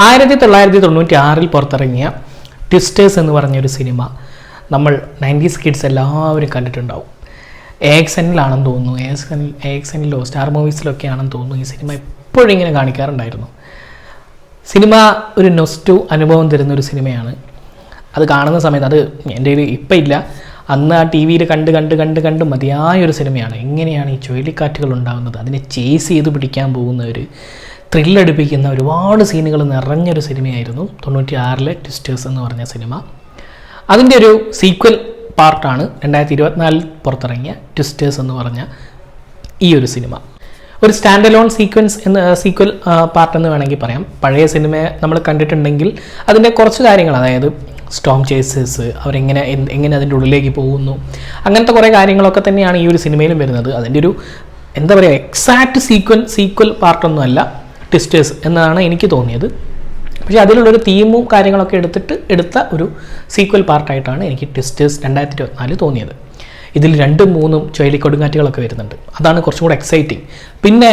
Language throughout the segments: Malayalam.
ആയിരത്തി തൊള്ളായിരത്തി തൊണ്ണൂറ്റി ആറിൽ പുറത്തിറങ്ങിയ ട്വിസ്റ്റേഴ്സ് എന്ന് പറഞ്ഞൊരു സിനിമ നമ്മൾ നയന്റീസ് കിഡ്സ് എല്ലാവരും കണ്ടിട്ടുണ്ടാവും. എ എക്സ് എന്നിലാണെന്ന് തോന്നുന്നു. A X N A X star മൂവീസിലൊക്കെ ആണെന്ന് തോന്നുന്നു. ഈ സിനിമ എപ്പോഴും ഇങ്ങനെ കാണിക്കാറുണ്ടായിരുന്നു. സിനിമ ഒരു നൊസ്റ്റു അനുഭവം തരുന്ന ഒരു സിനിമയാണ്. അത് കാണുന്ന സമയത്ത് അത് എന്റെ കയ്യിൽ ഇപ്പം ഇല്ല. അന്ന് ആ ടി വിയിൽ കണ്ട് കണ്ട് കണ്ട് കണ്ട് മതിയായ ഒരു സിനിമയാണ്. എങ്ങനെയാണ് ഈ ചുഴലിക്കാറ്റുകൾ ഉണ്ടാകുന്നത്? അതിനെ ചേസ് ചെയ്ത് പിടിക്കാൻ പോകുന്ന ഒരു ത്രില്ലടിപ്പിക്കുന്ന ഒരുപാട് സീനുകൾ നിറഞ്ഞൊരു സിനിമയായിരുന്നു. തൊണ്ണൂറ്റി ആറിലെ ട്വിസ്റ്റേഴ്സ് എന്ന് പറഞ്ഞ സിനിമ. അതിന്റെ ഒരു സീക്വൽ പാർട്ടാണ് രണ്ടായിരത്തി ഇരുപത്തിനാലിൽ പുറത്തിറങ്ങിയ ട്വിസ്റ്റേഴ്സ് എന്ന് പറഞ്ഞ ഈ ഒരു സിനിമ. ഒരു സ്റ്റാൻഡ് അലോൺ സീക്വൻസ് എന്ന് സീക്വൽ പാർട്ട് എന്ന് വേണമെങ്കിൽ പറയാം. പഴയ സിനിമയെ നമ്മൾ കണ്ടിട്ടുണ്ടെങ്കിൽ അതിന്റെ കുറച്ച് കാര്യങ്ങൾ അതായത് സ്റ്റോം ചേസേഴ്സ് അവരെങ്ങനെ എങ്ങനെ അതിന്റെ ഉള്ളിലേക്ക് പോകുന്നു അങ്ങനത്തെ കുറേ കാര്യങ്ങളൊക്കെ തന്നെയാണ് ഈ ഒരു സിനിമയിലും വരുന്നത്. അതിന്റെ ഒരു എന്താ പറയുക എക്സാക്റ്റ് സീക്വൽ സീക്വൽ പാർട്ടൊന്നുമല്ല ട്വിസ്റ്റേഴ്സ് എന്നാണ് എനിക്ക് തോന്നിയത്. പക്ഷേ അതിലുള്ളൊരു തീമും കാര്യങ്ങളൊക്കെ എടുത്തിട്ട് എടുത്ത ഒരു സീക്വൽ പാർട്ടായിട്ടാണ് എനിക്ക് ട്വിസ്റ്റേഴ്സ് രണ്ടായിരത്തി ഇരുപത്തിനാല് തോന്നിയത്. ഇതിൽ രണ്ടും മൂന്നും ചുഴലിക്കൊടുങ്കാറ്റുകളൊക്കെ വരുന്നുണ്ട്. അതാണ് കുറച്ചും കൂടെ എക്സൈറ്റിങ് പിന്നെ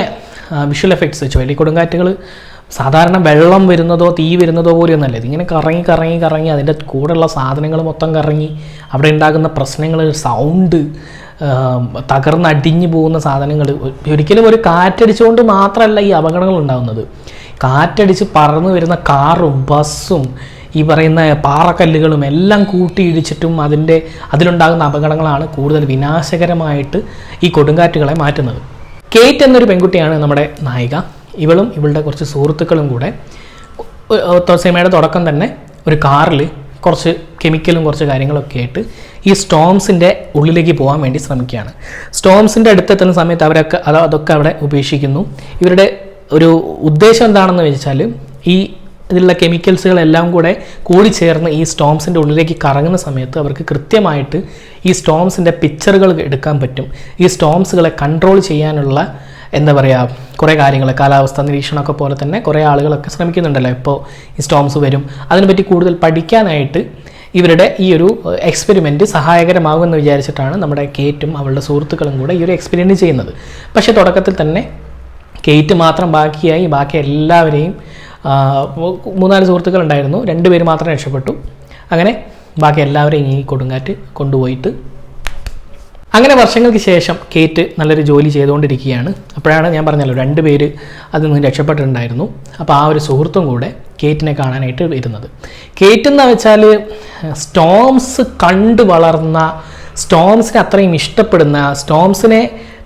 വിഷ്വൽ എഫക്ട്സ് ചുഴലിക്കൊടുങ്കാറ്റുകൾ സാധാരണ വെള്ളം വരുന്നതോ തീ വരുന്നതോ പോലെയൊന്നല്ല ഇതിങ്ങനെ കറങ്ങി കറങ്ങി കറങ്ങി അതിന്റെ കൂടെയുള്ള സാധനങ്ങൾ മൊത്തം കറങ്ങി അവിടെ ഉണ്ടാകുന്ന പ്രശ്നങ്ങൾ സൗണ്ട് തകർന്നടിഞ്ഞു പോകുന്ന സാധനങ്ങൾ ഒരിക്കലും ഒരു കാറ്റടിച്ചുകൊണ്ട് മാത്രമല്ല ഈ അപകടങ്ങൾ ഉണ്ടാകുന്നത് കാറ്റടിച്ച് പറന്നു വരുന്ന കാറും ബസ്സും ഈ പറയുന്ന പാറക്കല്ലുകളും എല്ലാം കൂട്ടിയിടിച്ചിട്ടും അതിന്റെ അതിലുണ്ടാകുന്ന അപകടങ്ങളാണ് കൂടുതൽ വിനാശകരമായിട്ട് ഈ കൊടുങ്കാറ്റുകളെ മാറ്റുന്നത്. കേറ്റ് എന്നൊരു പെൺകുട്ടിയാണ് നമ്മുടെ നായിക. ഇവളും ഇവളുടെ കുറച്ച് സുഹൃത്തുക്കളും കൂടെ സിനിമയുടെ തുടക്കം തന്നെ ഒരു കാറിൽ കുറച്ച് കെമിക്കലും കുറച്ച് കാര്യങ്ങളൊക്കെ ആയിട്ട് ഈ സ്റ്റോംസിന്റെ ഉള്ളിലേക്ക് പോകാൻ വേണ്ടി ശ്രമിക്കുകയാണ്. സ്റ്റോംസിന്റെ അടുത്തെത്തുന്ന സമയത്ത് അവരൊക്കെ അത് അതൊക്കെ അവിടെ ഉപേക്ഷിക്കുന്നു. ഇവരുടെ ഒരു ഉദ്ദേശം എന്താണെന്ന് വെച്ചാൽ ഈ ഇതിലുള്ള കെമിക്കൽസുകളെല്ലാം കൂടെ കൂടിച്ചേർന്ന് ഈ സ്റ്റോംസിന്റെ ഉള്ളിലേക്ക് കറങ്ങുന്ന സമയത്ത് അവർക്ക് കൃത്യമായിട്ട് ഈ സ്റ്റോംസിന്റെ പിക്ചറുകൾ എടുക്കാൻ പറ്റും. ഈ സ്റ്റോംസുകളെ കൺട്രോൾ ചെയ്യാനുള്ള എന്താ പറയുക കുറേ കാര്യങ്ങൾ കാലാവസ്ഥ നിരീക്ഷണമൊക്കെ പോലെ തന്നെ കുറേ ആളുകളൊക്കെ ശ്രമിക്കുന്നുണ്ടല്ലോ. ഇപ്പോൾ ഈ സ്റ്റോംസ് വരും. അതിനെപ്പറ്റി കൂടുതൽ പഠിക്കാനായിട്ട് ഇവരുടെ ഈ ഒരു എക്സ്പെരിമെന്റ് സഹായകരമാകുമെന്ന് വിചാരിച്ചിട്ടാണ് നമ്മുടെ കേറ്റും അവളുടെ സുഹൃത്തുക്കളും കൂടെ ഈ ഒരു എക്സ്പെരിമെന്റ് ചെയ്യുന്നത്. പക്ഷേ തുടക്കത്തിൽ തന്നെ കേറ്റ് മാത്രം ബാക്കിയായി ബാക്കി എല്ലാവരെയും മൂന്നാൽ സുഹൃത്തുക്കൾ ഉണ്ടായിരുന്നു. രണ്ടുപേര് മാത്രം രക്ഷപ്പെട്ടു. അങ്ങനെ ബാക്കി എല്ലാവരെയും ഈ കൊടുങ്കാറ്റ് കൊണ്ടുപോയിട്ട് അങ്ങനെ വർഷങ്ങൾക്ക് ശേഷം കേറ്റ് നല്ലൊരു ജോലി ചെയ്തുകൊണ്ടിരിക്കുകയാണ്. അപ്പോഴാണ് ഞാൻ പറഞ്ഞല്ലോ രണ്ട് പേര് അതിൽ നിന്ന് രക്ഷപ്പെട്ടിട്ടുണ്ടായിരുന്നു. അപ്പോൾ ആ ഒരു സുഹൃത്തും കൂടെ കേറ്റിനെ കാണാനായിട്ട് വരുന്നത്. കേറ്റ് എന്ന് വെച്ചാൽ സ്റ്റോംസ് കണ്ടു വളർന്ന സ്റ്റോംസിനെ അത്രയും ഇഷ്ടപ്പെടുന്ന സ്റ്റോംസിനെ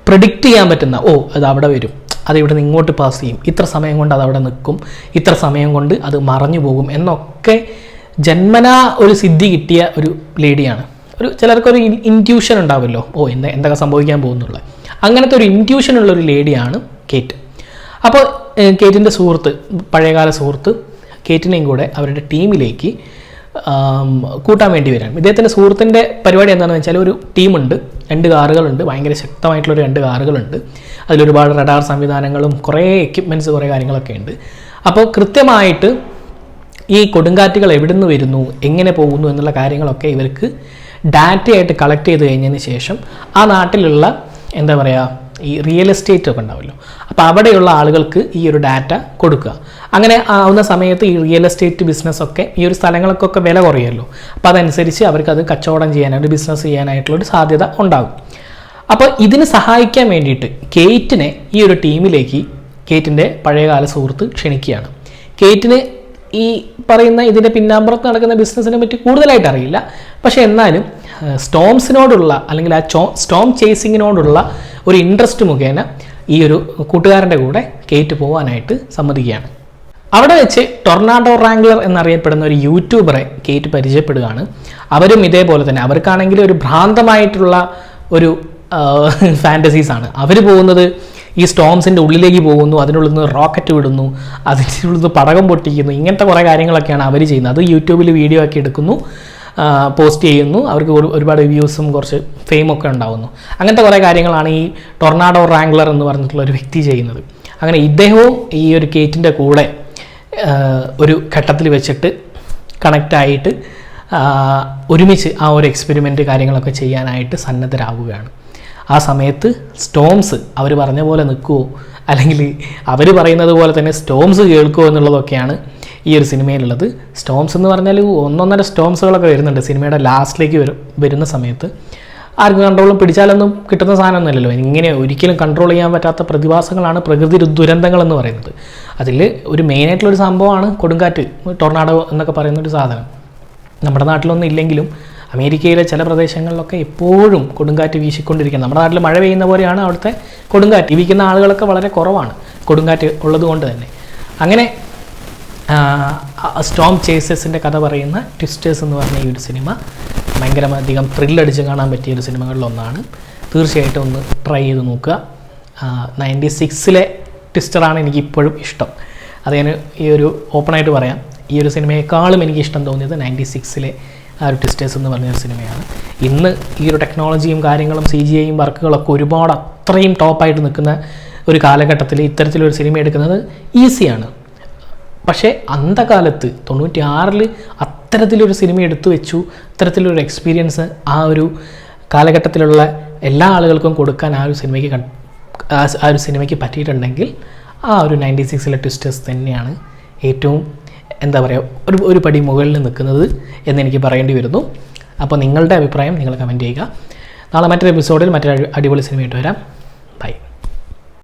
പ്രിഡിക്റ്റ് ചെയ്യാൻ പറ്റുന്ന ഓ അത് അവിടെ വരും. അത് ഇവിടെ നിന്ന് ഇങ്ങോട്ട് പാസ് ചെയ്യും. ഇത്ര സമയം കൊണ്ട് അത് അവിടെ നിൽക്കും. ഇത്ര സമയം കൊണ്ട് അത് മറഞ്ഞു പോകും എന്നൊക്കെ ജന്മനാ ഒരു സിദ്ധി കിട്ടിയ ഒരു ലേഡിയാണ് ഒരു ചിലർക്കൊരു ഇന്റ്യൂഷൻ ഉണ്ടാവുമല്ലോ ഓ എന്താ എന്തൊക്കെ സംഭവിക്കാൻ പോകുന്നുള്ള അങ്ങനത്തെ ഒരു ഇന്റ്യൂഷൻ ഉള്ള ഒരു ലേഡിയാണ് കേറ്റ് അപ്പോൾ കേറ്റിന്റെ സുഹൃത്ത് പഴയകാല സുഹൃത്ത് കേറ്റിനെയും കൂടെ അവരുടെ ടീമിലേക്ക് കൂട്ടാൻ വേണ്ടി വരാം ഇദ്ദേഹത്തിന്റെ സുഹൃത്തിന്റെ പരിപാടി എന്താണെന്ന് വെച്ചാൽ ഒരു ടീമുണ്ട് രണ്ട് കാറുകളുണ്ട്. ഭയങ്കര ശക്തമായിട്ടുള്ള രണ്ട് കാറുകളുണ്ട്. അതിലൊരുപാട് റഡാർ സംവിധാനങ്ങളും കുറേ എക്യുപ്മെന്റ്സ് കുറേ കാര്യങ്ങളൊക്കെ ഉണ്ട്. അപ്പോൾ കൃത്യമായിട്ട് ഈ കൊടുങ്കാറ്റുകൾ എവിടുന്ന് വരുന്നു എങ്ങനെ പോകുന്നു എന്നുള്ള കാര്യങ്ങളൊക്കെ ഇവർക്ക് ഡാറ്റയായിട്ട് കളക്ട് ചെയ്ത് കഴിഞ്ഞതിന് ശേഷം ആ നാട്ടിലുള്ള എന്താ പറയുക ഈ റിയൽ എസ്റ്റേറ്റ് ഒക്കെ ഉണ്ടാവുമല്ലോ. അപ്പോൾ അവിടെയുള്ള ആളുകൾക്ക് ഈ ഒരു ഡാറ്റ കൊടുക്കുക. അങ്ങനെ ആവുന്ന സമയത്ത് ഈ റിയൽ എസ്റ്റേറ്റ് ബിസിനസ്സൊക്കെ ഈ ഒരു സ്ഥലങ്ങൾക്കൊക്കെ വില കുറയുമല്ലോ. അപ്പോൾ അതനുസരിച്ച് അവർക്ക് അത് കച്ചവടം ചെയ്യാനായിട്ട് ബിസിനസ് ചെയ്യാനായിട്ടുള്ളൊരു സാധ്യത ഉണ്ടാകും. അപ്പോൾ ഇതിന് സഹായിക്കാൻ വേണ്ടിയിട്ട് കേറ്റിനെ ഈ ഒരു ടീമിലേക്ക് കേറ്റിന്റെ പഴയകാല സുഹൃത്ത് ക്ഷണിക്കുകയാണ്. കേറ്റിന് ഈ പറയുന്ന ഇതിന്റെ പിന്നാമ്പുറത്ത് നടക്കുന്ന ബിസിനസ്സിനെ പറ്റി കൂടുതലായിട്ട് അറിയില്ല. പക്ഷേ എന്നാലും സ്റ്റോംസിനോടുള്ള അല്ലെങ്കിൽ ആ ചോ സ്റ്റോം ചേസിങ്ങിനോടുള്ള ഒരു ഇൻട്രസ്റ്റ് മുഖേന ഈ ഒരു കൂട്ടുകാരന്റെ കൂടെ കേറ്റ് പോകാനായിട്ട് സമ്മതിക്കുകയാണ്. അവിടെ വെച്ച് ടൊർണാഡോ റാംഗ്ലർ എന്നറിയപ്പെടുന്ന ഒരു യൂട്യൂബറെ കേറ്റ് പരിചയപ്പെടുകയാണ്. അവരും ഇതേപോലെ തന്നെ അവർക്കാണെങ്കിൽ ഒരു ഭ്രാന്തമായിട്ടുള്ള ഒരു ഫാന്റസീസാണ് അവർ പോകുന്നത് ഈ സ്റ്റോംസിന്റെ ഉള്ളിലേക്ക് പോകുന്നു അതിനുള്ളിൽ നിന്ന് റോക്കറ്റ് വിടുന്നു അതിന്റെ ഉള്ളിൽ നിന്ന് പടകം പൊട്ടിക്കുന്നു ഇങ്ങനത്തെ കുറേ കാര്യങ്ങളൊക്കെയാണ് അവർ ചെയ്യുന്നത്. അത് യൂട്യൂബിൽ വീഡിയോ ആക്കി എടുക്കുന്നു പോസ്റ്റ് ചെയ്യുന്നു അവർക്ക് ഒരുപാട് വ്യൂസും കുറച്ച് ഫെയിമൊക്കെ ഉണ്ടാകുന്നു അങ്ങനത്തെ കുറേ കാര്യങ്ങളാണ് ഈ ടൊർണാഡോ റാംഗ്ലർ എന്ന് പറഞ്ഞിട്ടുള്ള ഒരു വ്യക്തി ചെയ്യുന്നത്. അങ്ങനെ ഇദ്ദേഹവും ഈ ഒരു കേറ്റിന്റെ കൂടെ ഒരു ഘട്ടത്തിൽ വെച്ചിട്ട് കണക്റ്റായിട്ട് ഒരുമിച്ച് ആ ഒരു എക്സ്പെരിമെന്റ് കാര്യങ്ങളൊക്കെ ചെയ്യാനായിട്ട് സന്നദ്ധരാകുകയാണ് ആ സമയത്ത് സ്റ്റോംസ് അവർ പറഞ്ഞ പോലെ നിൽക്കുമോ അല്ലെങ്കിൽ അവർ പറയുന്നത് പോലെ തന്നെ സ്റ്റോംസ് കേൾക്കുമോ എന്നുള്ളതൊക്കെയാണ് ഈ ഒരു സിനിമയിലുള്ളത്. സ്റ്റോംസ് എന്ന് പറഞ്ഞാൽ ഒന്നൊന്നര സ്റ്റോംസുകളൊക്കെ വരുന്നുണ്ട് സിനിമയുടെ ലാസ്റ്റിലേക്ക് വരും വരുന്ന സമയത്ത്. ആർക്കും കൺട്രോളും പിടിച്ചാലൊന്നും കിട്ടുന്ന സാധനമൊന്നുമല്ലല്ലോ. ഇങ്ങനെ ഒരിക്കലും കൺട്രോൾ ചെയ്യാൻ പറ്റാത്ത പ്രതിഭാസങ്ങളാണ് പ്രകൃതി ദുരന്തങ്ങൾ എന്ന് പറയുന്നത്. അതിൽ ഒരു മെയിനായിട്ടുള്ളൊരു സംഭവമാണ് കൊടുങ്കാറ്റ് ടൊർണാഡോ എന്നൊക്കെ പറയുന്ന ഒരു സാധനം. നമ്മുടെ നാട്ടിലൊന്നും ഇല്ലെങ്കിലും അമേരിക്കയിലെ ചില പ്രദേശങ്ങളിലൊക്കെ എപ്പോഴും കൊടുങ്കാറ്റ് വീശിക്കൊണ്ടിരിക്കുന്നത്. നമ്മുടെ നാട്ടിൽ മഴ പെയ്യുന്ന പോലെയാണ് അവിടുത്തെ കൊടുങ്കാറ്റ്. ജീവിക്കുന്ന ആളുകളൊക്കെ വളരെ കുറവാണ് കൊടുങ്കാറ്റ് ഉള്ളത് കൊണ്ട് തന്നെ. അങ്ങനെ സ്റ്റോം ചേസസിന്റെ കഥ പറയുന്ന ട്വിസ്റ്റേഴ്സ് എന്ന് പറഞ്ഞ ഈ ഒരു സിനിമ ഭയങ്കരമധികം ത്രില്ലടിച്ച് കാണാൻ പറ്റിയ ഒരു സിനിമകളിലൊന്നാണ്. തീർച്ചയായിട്ടും ഒന്ന് ട്രൈ ചെയ്ത് നോക്കുക. നയന്റി സിക്സിലെ ട്വിസ്റ്ററാണ് എനിക്ക് ഇപ്പോഴും ഇഷ്ടം. അത് ഞാൻ ഈ ഒരു ഓപ്പണായിട്ട് പറയാം. ഈ ഒരു സിനിമയെക്കാളും എനിക്ക് ഇഷ്ടം തോന്നിയത് നയന്റി സിക്സിലെ ആ ഒരു ടിസ്റ്റേഴ്സ് എന്ന് പറഞ്ഞൊരു സിനിമയാണ്. ഇന്ന് ഈ ഒരു ടെക്നോളജിയും കാര്യങ്ങളും സി ജി ഐയും വർക്കുകളൊക്കെ ഒരുപാട് അത്രയും ടോപ്പായിട്ട് നിൽക്കുന്ന ഒരു കാലഘട്ടത്തിൽ ഇത്തരത്തിലൊരു സിനിമ എടുക്കുന്നത് ഈസിയാണ് പക്ഷേ അന്ധകാലത്ത് തൊണ്ണൂറ്റി ആറിൽ അത്തരത്തിലൊരു സിനിമ എടുത്തു വെച്ചു. അത്തരത്തിലൊരു എക്സ്പീരിയൻസ് ആ ഒരു കാലഘട്ടത്തിലുള്ള എല്ലാ ആളുകൾക്കും കൊടുക്കാൻ ആ ഒരു സിനിമയ്ക്ക് ആ ഒരു സിനിമയ്ക്ക് പറ്റിയിട്ടുണ്ടെങ്കിൽ ആ ഒരു നയന്റി സിക്സിലെ ട്വിസ്റ്റേഴ്സ് തന്നെയാണ് ഏറ്റവും എന്താ പറയുക ഒരു ഒരു പടി മുകളിൽ നിൽക്കുന്നത് എന്നെനിക്ക് പറയേണ്ടി വരുന്നു. അപ്പോൾ നിങ്ങളുടെ അഭിപ്രായം നിങ്ങൾ കമന്റ് ചെയ്യുക. നാളെ മറ്റൊരു എപ്പിസോഡിൽ മറ്റൊരു അടിപൊളി സിനിമയായിട്ട് വരാം.